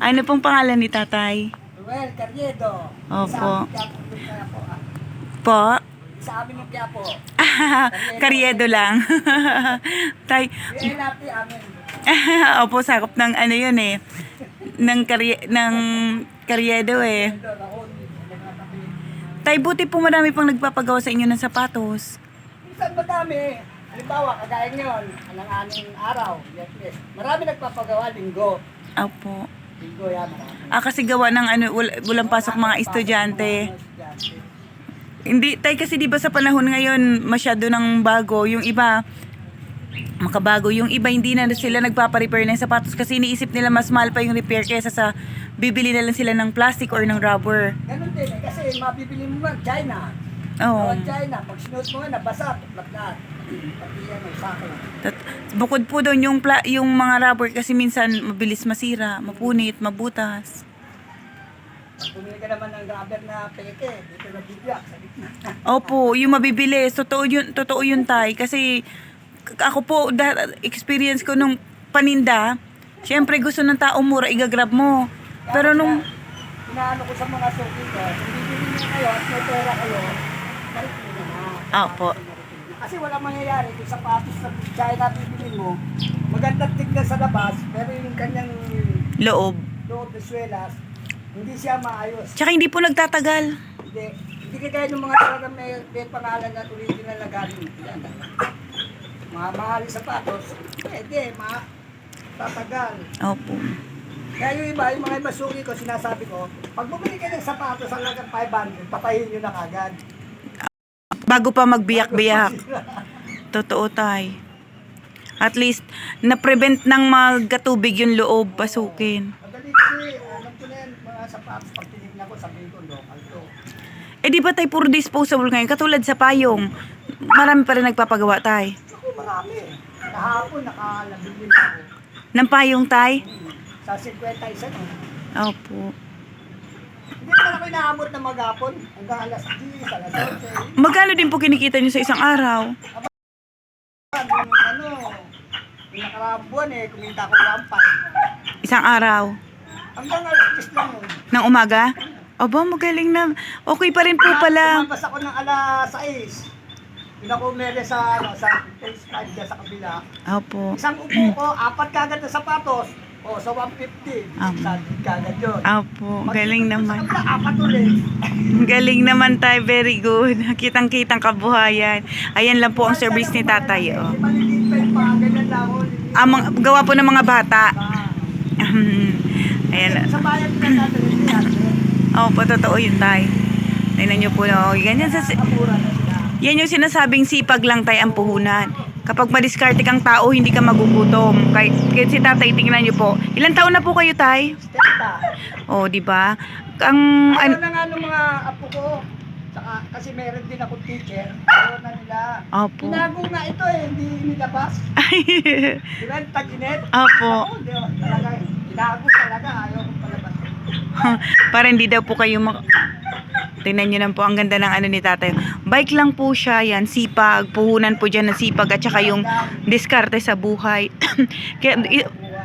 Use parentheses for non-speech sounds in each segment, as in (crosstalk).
Ano pong pangalan ni tatay? Ruel Carriedo. Opo. Sa amin Quiapo yung kaya po. ah. Po? Sa (laughs) (laughs) amin yung Quiapo. Karyedo lang. (laughs) tay, opo, sakop ng ano yun eh. Ng, karye, ng karyedo eh. Tay, buti po marami pang nagpapagawa sa inyo ng sapatos. Minsan madami. Halimbawa, kagaya ngayon, anong aning araw. Yes, yes. Marami nagpapagawa linggo. Opo. Ah, kasi gawa ng ano, wal, walang pasok mga estudyante. Hindi, tay kasi di ba sa panahon ngayon masyado ng bago. Yung iba, makabago. Yung iba hindi na sila nagpaparepair ng sapatos kasi iniisip nila mas mahal pa yung repair kaysa sa bibili na lang sila ng plastic or ng rubber. Ganun din eh, kasi mabibili mo man, China. Oo. Oh. China, pag sinuot mo nga, nabasa, tuklat na. Tat- bukod po doon yung, pla- yung mga rubber kasi minsan mabilis masira, mapunit, mabutas. Bumili ka naman ng rubber na peke, dito na bigyak sa gitna. Opo, yung mabibilis. Totoo yun, totoo yun tay. Kasi ako po, da- experience ko nung paninda, syempre gusto ng tao mura, igagrab mo. Pero nung, Inaano ko sa mga suki ko, kung bibili niyo kayo at may pera kayo, balik niyo na. Opo. Kasi walang mangyayari kung sapatos sa China bibili mo, magandang tignan sa labas, pero yung kanyang loob. loob de suelas, hindi siya maayos. Tsaka hindi po nagtatagal. Hindi, hindi kagaya ng mga talagang may, may pangalan na original na galing. Yan. Mga mahal sapatos, pwede, ma tatagal. Opo. Kaya yung iba, yung mga masuki ko, sinasabi ko, pag bumili ka ng sapatos hanggang 500, patayin nyo na kagad. Bago pa magbiyak-biyak. Totoo tay. At least, na-prevent ng magkatubig yung loob, pasukin. Eh di ba tay puro disposable ngayon? Katulad sa payong. Marami pa rin nagpapagawa tay. Marami. Kahapon, nakalabing ako. Ng payong tay? Sa 50 isa? Opo. Hindi ko na ako inaabot na maghapon. Hanggang alas 10, alas 11. Magkano din po kinikita nyo sa isang araw? Yung ano, yung nakaraang buwan eh, kumita ko 1.5. Isang araw? Hanggang alas 10 lang yun. Ng umaga? Aba, magaling na. Okay pa rin po pala. Lumabas ako ng alas 6. Hindi ako umere sa, ano, sa phase 5 dyan sa kabila. Opo. Isang upo ko, apat kagad na sapatos. O, sa 150. Um, Sa kagad yun. Opo, galing Sa naman. kabila, apat ulit. (laughs) Galing naman tayo, very good. (laughs) Kitang-kitang kabuhayan. Ayan lang po ang service ni tatay. Oh. Maliliit pa yung pa, ganyan lang ako. Ah, mga- gawa po ng mga bata. Ah. (laughs) Ayan. Sa bayan ko na natin, hindi. Opo, totoo yun tayo. Tingnan nyo po. No? Ganyan sa... Kapura na sila. Yan yung sinasabing sipag lang tayo ang puhunan. Kapag madiskarte kang tao, hindi ka magugutom. Kahit, kahit si tatay, tingnan nyo po. Ilan taon na po kayo, tay? Stenta. O, di ba? Ang... Ano an- na nga nung mga apo ko, saka, kasi meron din ako teacher, ayaw na nila. Opo. Tinago nga ito eh, hindi nilabas. (laughs) Di ba, tag-init? Opo. Ako, di ba, talaga, tinago talaga, ayaw ko. (laughs) Para hindi daw po kayo mak... Tingnan nyo lang po, ang ganda ng ano ni tatay. Bike lang po siya, yan, sipag, puhunan po dyan ng sipag at saka yung diskarte sa buhay. (clears throat) Kaya,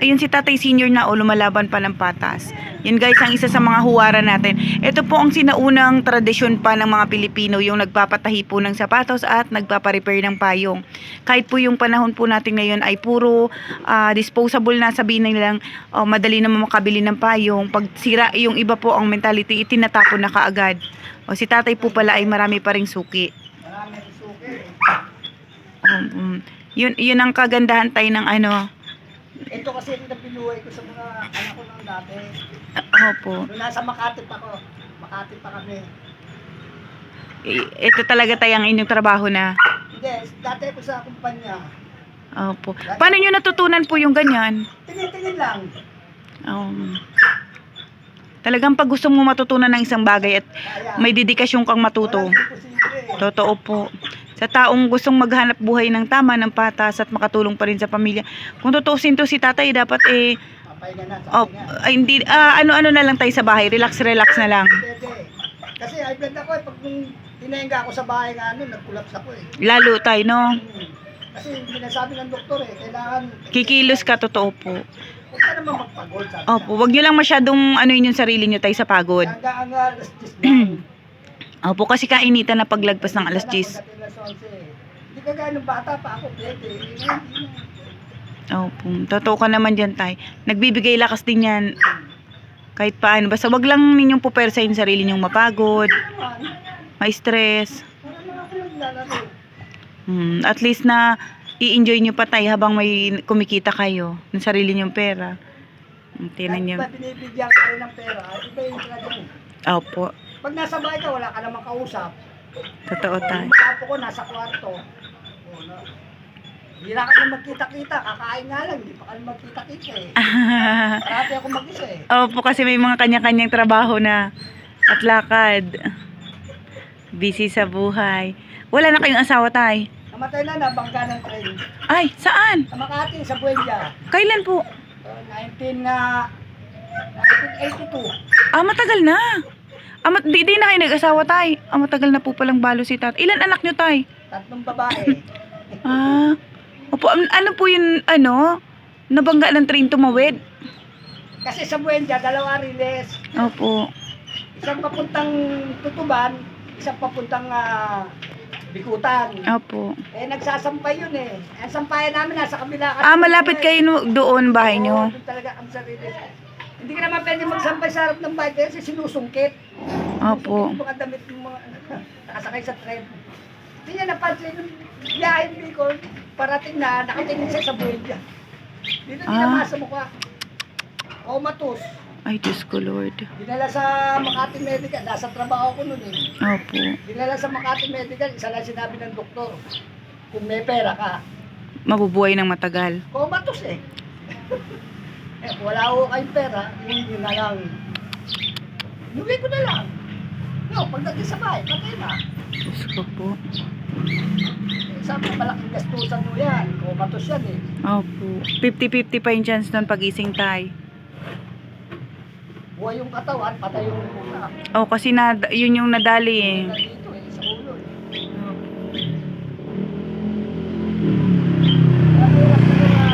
ayun si tatay senior na o lumalaban pa ng patas. Yan guys, ang isa sa mga huwara natin. Ito po ang sinaunang tradisyon pa ng mga Pilipino, yung nagpapatahi po ng sapatos at nagpaparepair ng payong. Kahit po yung panahon po natin ngayon ay puro ah, disposable na, sabihin na nilang oh, madali naman makabili ng payong. Pag sira yung iba po ang mentality, itinatapon na kaagad. O si tatay po pala ay marami pa ring suki. Marami suki. Um, um, yun, yun ang kagandahan tayo ng ano. Ito kasi rin ang pinuhay ko sa mga anak ko nung dati. Opo. Nung nasa Makati pa ako, Makati pa kami. I- Ito talaga tayo ang inyong trabaho na. Hindi, dati ako sa kumpanya. Opo. Paano nyo natutunan po yung ganyan? Tingin-tingin lang. Um, talagang pag gusto mo matutunan ng isang bagay at Kaya, may dedikasyon kang matuto. walang imposible eh. Totoo po. Sa taong gustong maghanap buhay ng tama, ng patas at makatulong pa rin sa pamilya. Kung tutusin to si tatay, dapat eh, oh, ay, hindi, ah, ano-ano na lang tayo sa bahay. Relax, relax na lang. Kasi ay blood ako eh, pag nung tinahinga ako sa bahay nga ano, nag-collapse ako eh. Lalo tayo, no? Hmm. Kasi binasabi ng doktor eh, kailangan... Kikilos ka, totoo po. Huwag ka naman magpagol. Sabi Opo, wag nyo lang masyadong ano yun yung sarili nyo tayo sa pagod. Hanggang ang alas 10 lang. (clears throat) Opo, kasi kainitan na paglagpas ng alas 10. Pagdating alas 11. Hindi ka gaya nung bata pa ako, pwede. Opo, totoo ka naman dyan tay. Nagbibigay lakas din yan. Kahit paano. Basta wag lang ninyong pupersa yung sarili nyong mapagod, ma-stress. Hmm, at least na i-enjoy nyo pa tayo habang may kumikita kayo ng sarili nyong pera. Hmm, Tinan nyo. Kahit pa binibigyan ka rin ng pera, iba yung talaga mo. Opo, Pag nasa bahay ka, wala ka namang kausap. totoo tay. Yung apo ko nasa kwarto. Oh, na. Hindi na kami magkita-kita. Kakain nga lang. Hindi pa kami magkita-kita eh. (laughs) Parati ako mag-isa eh. Opo, kasi may mga kanya-kanyang trabaho na at lakad. Busy sa buhay. Wala na kayong asawa tay. Namatay na, nabangga ng train. Ay, saan? Sa Makati, sa Buendia. Kailan po? Uh, 19 na... 1982. Ah, matagal na. Mat- di, di na kayo nag-asawa, tay. Ah, matagal na po palang balo si tat. Ilan anak nyo, tay? Tatlong babae. (laughs) Ah, opo, an- ano po yun, ano? Nabangga ng train tumawid? Kasi sa Buendia, dalawa riles. Opo. Isang papuntang Tutuban, isang papuntang ah, Bikutan. Opo. Eh, nagsasampay yun eh. Ang sampayan namin nasa kabila. kasi- Ah, malapit kayo no- doon, bahay Oo, nyo. doon talaga ang sarili. Hindi ka naman pwede magsampay sa harap ng bahay kasi sinusungkit. Opo. Sinusungkit mga damit ng mga nakasakay sa tren. Hindi niya napansin yung biyahe ni ko. Parating na, nakatingin siya sa buhay niya. Dito Ah. tinama sa mukha. O matus. Ay, Diyos ko, Lord. Dinala sa Makati Medical. Nasa trabaho ko noon eh. Opo. Dinala sa Makati Medical. Isa lang sinabi ng doktor. Kung may pera ka, Mabubuhay ng matagal. Comatose eh. (laughs) eh, wala ko kayong pera, hindi na lang. Inuwi ko na lang. No, pagdating sa bahay, patay na. Ko po. Eh, sabi malaking gastusan mo yan. Comatose yan eh. Opo. 50-50 pa yung chance nun pagising tay. Buhay yung katawan, patay yung muna. Oh, kasi na, yun yung nadali eh. Dito eh, sa ulo eh. Kaya hirap ko na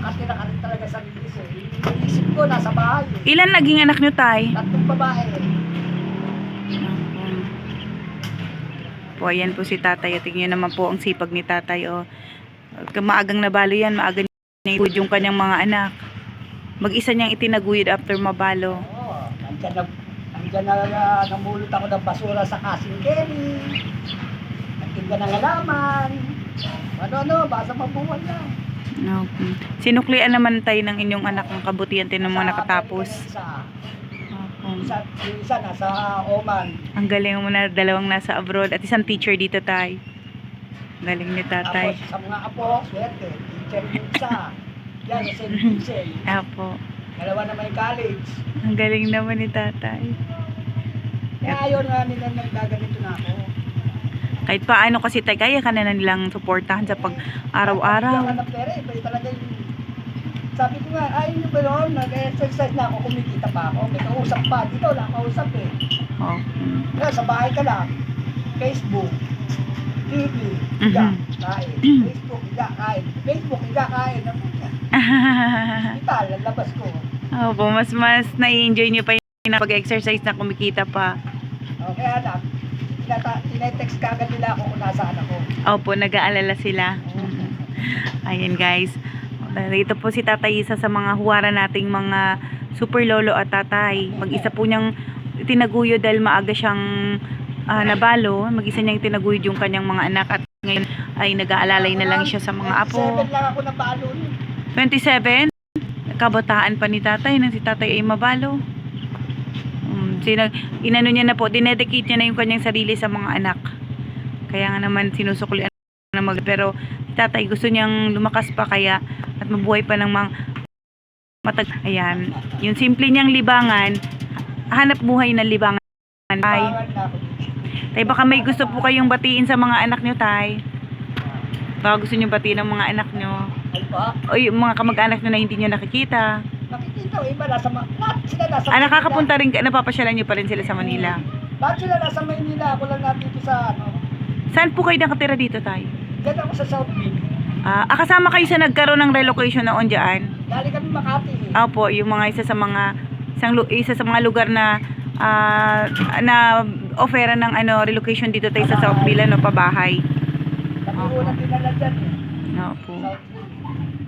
nakatira ka rin talaga sa lilis eh. Inisip ko, nasa bahay eh. Ilan naging anak nyo, tay? Tatlong babae eh. Po, ayan po si tatay. Tingnan naman po ang sipag ni tatay. O, maagang nabalo yan. Maagang niya yung kanyang mga anak. Mag-isa niyang itinaguyod after mabalo. Oo, nandyan na, nandyan na uh, namulot ako ng basura sa Casing Kelly. Nagtinda ng alaman. Ano-ano, basta mabuhay lang. Okay. Sinuklian naman tayo ng inyong anak ng kabutihan mga Sa nakatapos. Yung isa nasa Oman. Ang galing mo na dalawang nasa abroad at isang teacher dito tay. Galing ni tatay. Tapos sa mga apo, swerte. Teacher yung isa. Yan, St. (laughs) Vincent. Apo. Dalawa na may college. Ang galing naman ni tatay. Kaya ayaw na nila naggaganito na ako. Kahit paano kasi tay, kaya ka na nilang suportahan sa pag araw-araw. Sabi ko nga, ay, yun ba yun? Nag-exercise na ako, kumikita pa ako. May kausap pa. Dito, wala kausap eh. Oh. Kaya sa bahay ka lang. Facebook, TV, higa, Mhm. kain. (clears throat) Facebook, higa, kain. Facebook, higa, kain. Ano? (laughs) Kita, lalabas ko. Opo, mas mas na-enjoy niyo pa yung pag-exercise na kumikita pa. O, kaya anak, tinetext ka agad nila ako kung nasaan ako. Opo, nag-aalala sila. Ayan guys. Dito po si Tatay isa sa mga huwara nating mga super lolo at tatay. Mag-isa po niyang tinaguyod dahil maaga siyang ah, nabalo. Mag-isa niyang tinaguyod yung kanyang mga anak at ngayon ay nag-aalalay na lang siya sa mga apo. 7 lang ako nabalo nun. 27? Kabataan pa ni tatay nang si tatay ay mabalo. Um, sina, inano niya na po, dinedicate niya na yung kanyang sarili sa mga anak. Kaya nga naman sinusuklian na mag... Pero tatay gusto niyang lumakas pa kaya at mabuhay pa ng mga matag... Ayan. Yung simple niyang libangan, hanap buhay na libangan. Tay, tay baka may gusto po kayong batiin sa mga anak niyo, tay. Baka gusto niyo batiin ang mga anak niyo. Ay ba? O yung mga kamag-anak nyo na hindi nyo nakikita. Nakikita ko, iba nasa, Ma- lahat sila nasa Ah, nakakapunta rin, napapasyalan nyo pa rin sila sa Manila. Lahat sila nasa Maynila, ako lang nandito sa ano. Saan po kayo nakatira dito, tay? Diyan ako sa South Beach. Ah, ah, kasama kayo sa nagkaroon ng relocation noon dyan? Dali kami Makati eh. Opo, yung mga isa sa mga isang lu- isa sa mga lugar na ah, na ofera ng ano relocation dito tayo sa South Villa no pabahay. Kami Opo. unang dinala dyan eh. Opo. South.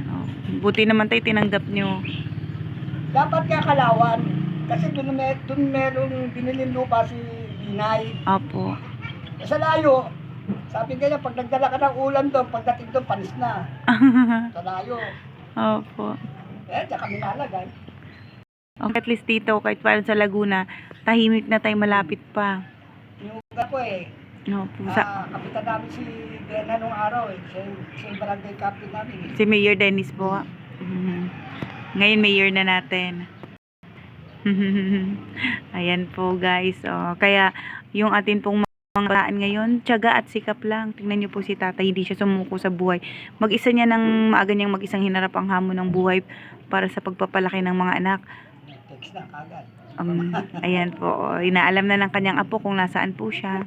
Oh, Buti naman tayo tinanggap nyo. Dapat kaya Kalawan. Kasi doon, may, doon merong biniling lupa si Binay. Opo. Eh, Sa layo, sabi kanya, pag nagdala ka ng ulam doon, pagdating doon, panis na. (laughs) Sa layo. Opo. Eh, diyan kami nalagay. Okay, at least dito, kahit parang sa Laguna, tahimik na tayo malapit pa. Yung ugat ko eh, Opo. Sa, ah, kapitan namin si Dena nung araw eh. Siya, siya yung barangay captain namin eh. si Mayor Dennis po. Mhm. Ngayon, Mayor na natin. (laughs) Ayan po guys. Oh, kaya yung atin pong mga bataan ngayon, tiyaga at sikap lang. Tingnan niyo po si tatay, hindi siya sumuko sa buhay. Mag-isa niya ng maaga niyang mag-isang hinarap ang hamon ng buhay para sa pagpapalaki ng mga anak. Text na kagad. Um, ayan po, oh, inaalam na ng kanyang apo kung nasaan po siya.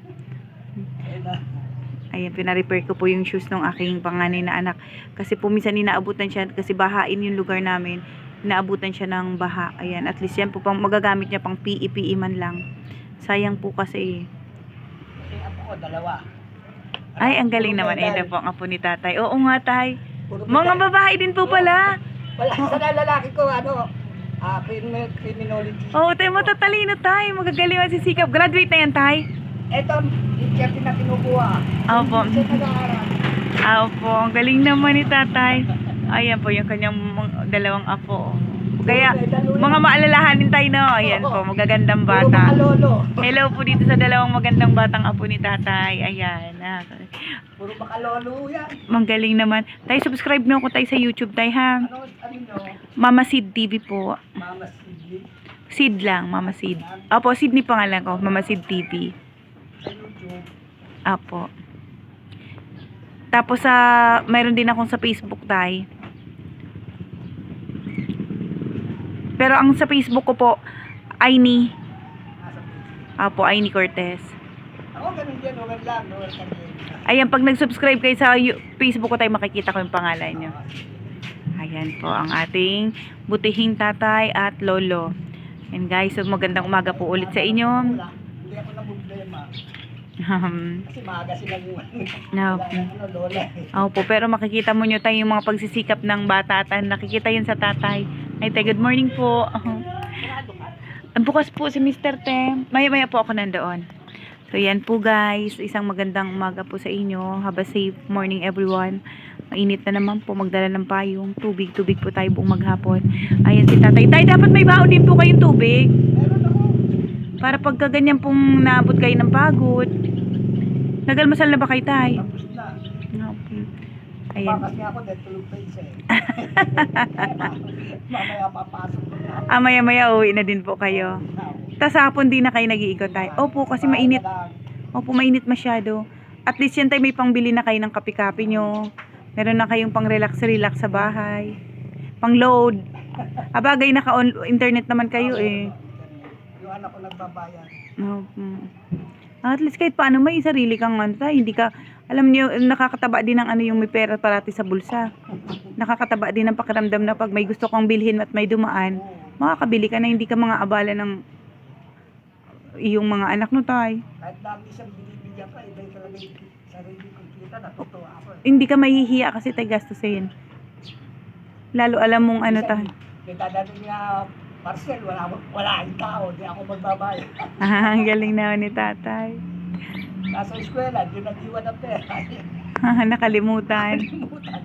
Ayan, pina-repair ko po yung shoes ng aking panganay na anak. Kasi po minsan inaabutan siya, kasi bahain yung lugar namin. Inaabutan siya ng baha. Ayan, at least yan po pang magagamit niya pang PE-PE man lang. Sayang po kasi. Eh, apo ko, dalawa. Ay, ang galing Puro naman. Ayun po ang apo ni tatay. Oo nga, tay. Mga babae din po pala. Wala, sa lalaki ko, ano, ah, criminal, criminology. Oo, tay, matatalino tay. Magagaling si Sikap. Graduate na yan, tay. Ito, yung captain na kinukuha. Opo. Siya nag-aaral. Opo, ang galing naman ni tatay. Ayan po, yung kanyang dalawang apo. Kaya, mga maalalahanin tayo, no? Ayan po, magagandang bata. Hello po dito sa dalawang magandang batang apo ni tatay. Ayan. Ah, Puro makalolo yan. Manggaling naman. Tay, subscribe nyo ako tayo sa YouTube, tay, ha? Ano, ano? Mama Sid TV po. Mama Sidney Sid lang, Mama Sid. Opo, Sydney pangalan ko. Mama Sid TV. Apo. Tapos sa, mayroon din akong sa Facebook, tay. Pero ang sa Facebook ko po, Facebook. Apo, Aini Cortez. Ako ganun din, okay lang. Din. Ayan, pag nag-subscribe kayo sa Facebook ko tayo, makikita ko yung pangalan nyo. Ayan po ang ating butihing tatay at lolo. And guys, so magandang umaga po ulit sa inyo. Wala. Hindi ako na problema. Um, Kasi maaga silang no. wala na ano, lola. Opo, pero makikita mo nyo tayo yung mga pagsisikap ng bata at nakikita yun sa tatay. Ay, tay, good morning po. Ang bukas po si Mr. Tem. Maya-maya po ako nandoon. So, yan po guys. Isang magandang umaga po sa inyo. Have a safe morning everyone. Mainit na naman po. Magdala ng payong. Tubig, tubig po tayo buong maghapon. Ayan si tatay. Tay, dapat may baon din po kayong tubig. Para pagka ganyan pong naabot kayo ng pagod. Nagalmasal na ba kayo, tay? Tapos na. Opo. Ayan. Pakas nga ako dahil tulog pa eh. (laughs) Mamaya papasok na. Ah, maya-maya uwi na din po kayo. Tapos hapon din na kayo nag-iikot tayo. Opo, kasi mainit. Opo, mainit masyado. At least yan tayo may pangbili na kayo ng kape-kape nyo. Meron na kayong pang relax-relax sa bahay. Pang load. Abagay, naka-internet naman kayo eh. Yung anak ko nagbabayan. Opo. At least kahit paano may sarili kang ano tayo. Hindi ka, alam niyo, nakakataba din ng ano yung may pera parati sa bulsa. Nakakataba din ng pakiramdam na pag may gusto kang bilhin at may dumaan, makakabili ka na hindi ka mga abala ng iyong mga anak no tay. Kahit dami siyang binibigyan pa, iba talaga yung sarili kong kita, natutuwa ako eh. Hindi ka mahihiya kasi tay gastusin. Lalo alam mong ano tay. May dadating na parcel, wala, wala ang tao, di ako magbabayad. (laughs) Ah, ang galing naman ni tatay. Nasa eskwela, di nag-iwan ng pera. Nakalimutan. Kalimutan.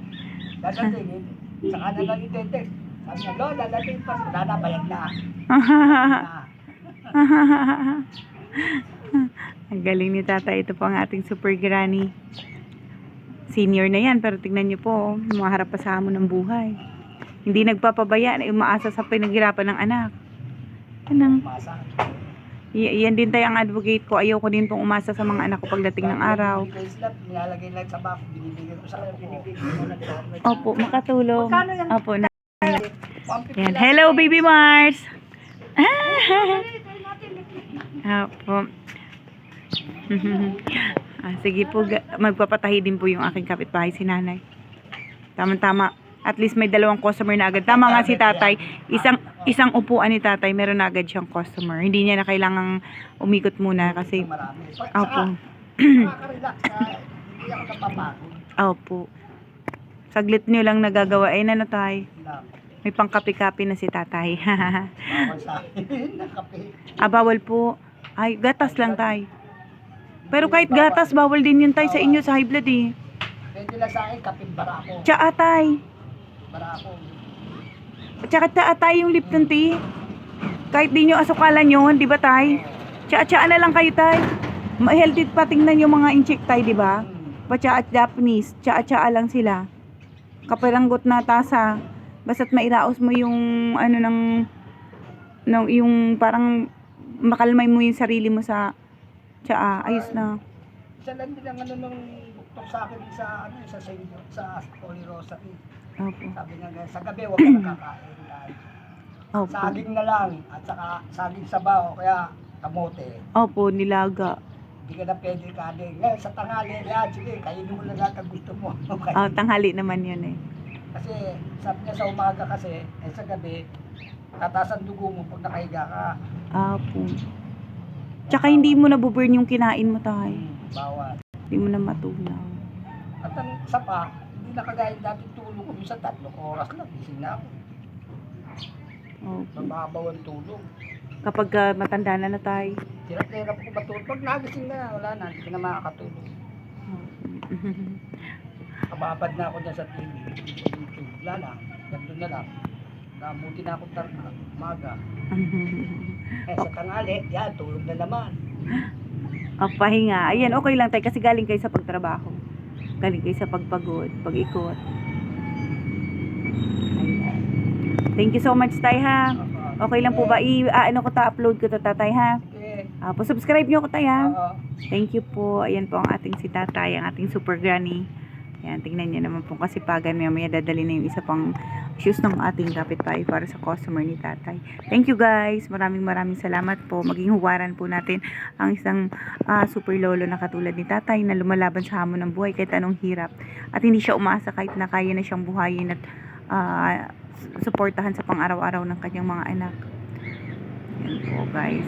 Dadating, eh, sa kanan lang itetext. Sabi niya, Lo, dadating pa, wala na, bayad na. na. (laughs) ang galing ni tatay. Ito po ang ating super granny. Senior na yan, pero tignan niyo po, maharap pa sa hamon ng buhay. Hindi nagpapabaya, na umaasa sa pinaghirapan ng anak. Anong, y- yan din tayo ang advocate ko. Ayoko din pong umasa sa mga anak ko pagdating ng araw. Nilalagay lang sa bako, ko ko lang. Opo, makatulong. Opo, na. 150 Yan. Hello, baby Mars! (laughs) Opo. (laughs) ah, sige po, magpapatahi din po yung aking kapitbahay si nanay. Tama-tama, At least may dalawang customer na agad. Tama nga si tatay. Isang isang upuan ni tatay, meron na agad siyang customer. Hindi niya na kailangang umikot muna kasi Opo. (clears throat) Opo. Saglit niyo lang nagagawa. Eh, ano tay? May pangkapi-kapi na si tatay. (laughs) (laughs) Ah, bawal po. Ay, gatas lang tay. Pero kahit gatas, bawal din yun tay sa inyo sa high blood eh. Pwede lang sa akin, kaping barako. Tsaa tay. Barako. Tsaka tsaa tay yung Lipton tea. Kahit di nyo asukalan yun, di ba tay? Tsaa-tsaa na lang kayo tay. Healthy pa tingnan yung mga incheck tay, di ba? Hmm. Pacha at Japanese, tsaa-tsaa lang sila. Kapiranggot na tasa. Basta't mairaos mo yung ano ng ng yung parang makalmay mo yung sarili mo sa tsaa. Ayos na. Isa lang din ang ano nung buktok sa akin sa ano sa Saint sa Holy Rosary. Opo. Sabi nga ganyan, sa gabi huwag ka (clears throat) nakakain. dahil Opo. Saging na lang at saka saging sabaw kaya kamote. Opo, nilaga. Hindi ka na pwede kanin. Ngayon sa tanghali, yan, sige, kainin mo lang lahat ang gusto mo. (laughs) Oh, tanghali naman yun eh. Kasi sabi niya sa umaga kasi, eh sa gabi, tataas ang dugo mo pag nakahiga ka. Opo. Tsaka hindi mo nabuburn yung kinain mo tayo. Hmm, bawal. Hindi mo na matunaw. At ang isa pa, hindi na kagaya dati tulog ko. Minsan tatlong oras lang, gising na ako. Opo. Mababaw ang tulog. Kapag ah, matanda na na tayo. Tira-tira ko matulog. Pag nagising na, wala na, hindi ka na makakatulog. Kababad na ako dyan sa TV. YouTube. Wala na. Ganun na lang. Nabuti na ako tar umaga. (laughs) Eh, sa tangali, yan, tulog na naman. Ang pahinga. Ayan, okay lang tayo kasi galing kayo sa pagtrabaho. Galing kayo sa pagpagod, pag-ikot. Ayan. Thank you so much, Tay, ha? Okay lang po ba? I, ah, ano ko ta, upload ko to, Tatay, ha? Okay. Ah, po, subscribe nyo ko, Tay, ha? Thank you po. Ayan po ang ating si Tatay, ang ating super granny. Ayan, tingnan niyo naman po kasipagan. Maya maya dadali na yung isa pang shoes ng ating kapitbahay para sa customer ni Tatay. Thank you guys. Maraming maraming salamat po. Maging huwaran po natin ang isang ah, super lolo na katulad ni Tatay na lumalaban sa hamon ng buhay kahit anong hirap. At hindi siya umaasa kahit na kaya na siyang buhayin at ah, suportahan sa pang-araw-araw ng kanyang mga anak. Yan po guys.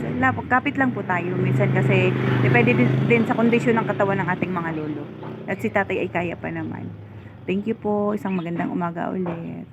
Kapit lang po tayo. Minsan kasi depende din sa kondisyon ng katawan ng ating mga lolo. At si tatay ay kaya pa naman. Thank you po. Isang magandang umaga ulit.